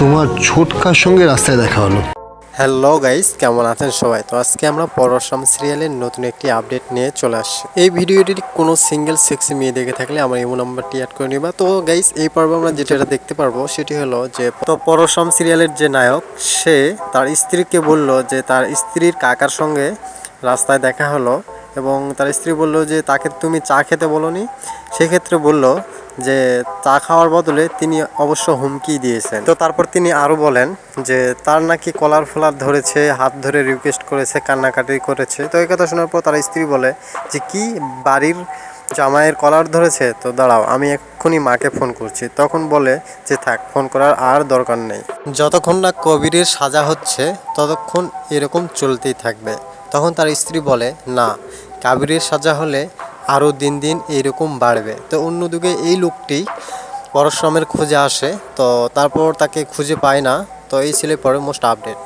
তোমার ছোটকার সঙ্গে রাস্তায় দেখা হলো। হ্যালো গাইস কেমন আছেন সবাই? তো আজকে আমরা পরশরাম সিরিয়ালের নতুন একটি আপডেট নিয়ে চলে আসছি। এই ভিডিওটির কোনো সিঙ্গেল সেক্সি মেয়ে দেখে থাকলে আমার ইমো নাম্বারটি অ্যাড করে নিবা। তো গাইস এই পর্বে আমরা যেটা দেখতে পারব, সেটি হলো যে, তো পরশরাম সিরিয়ালের যে নায়ক, সে তার স্ত্রীকে বলল যে, তার স্ত্রীর কাকার সঙ্গে রাস্তায় দেখা হলো এবং তার স্ত্রী বলল যে, তাকে তুমি চা খেতে বলনি? সেক্ষেত্রে বলল যে চা খাওয়ার বদলে তিনি অবশ্য হুমকি দিয়েছেন। তো তারপর তিনি আরও বলেন যে, তার নাকি কলার ফলার ধরেছে, হাত ধরে রিকোয়েস্ট করেছে, কান্নাকাটি করেছে। তো এই কথা শোনার পর তার স্ত্রী বলে যে, কি বাড়ির জামাইয়ের কলার ধরেছে? তো দাঁড়াও, আমি এক্ষুনি মাকে ফোন করছি। তখন বলে যে, থাক ফোন করার আর দরকার নেই। যতক্ষণ না কবিরের সাজা হচ্ছে, ততক্ষণ এরকম চলতেই থাকবে। তখন তার স্ত্রী বলে, না, কাবিরের সাজা হলে আরও দিন দিন এইরকম বাড়বে। তো অন্যদিকে এই লোকটি পরশ্রমের খোঁজে আসে, তো তারপর তাকে খুঁজে পায় না। তো এই ছেলে পরে মোস্ট আপডেট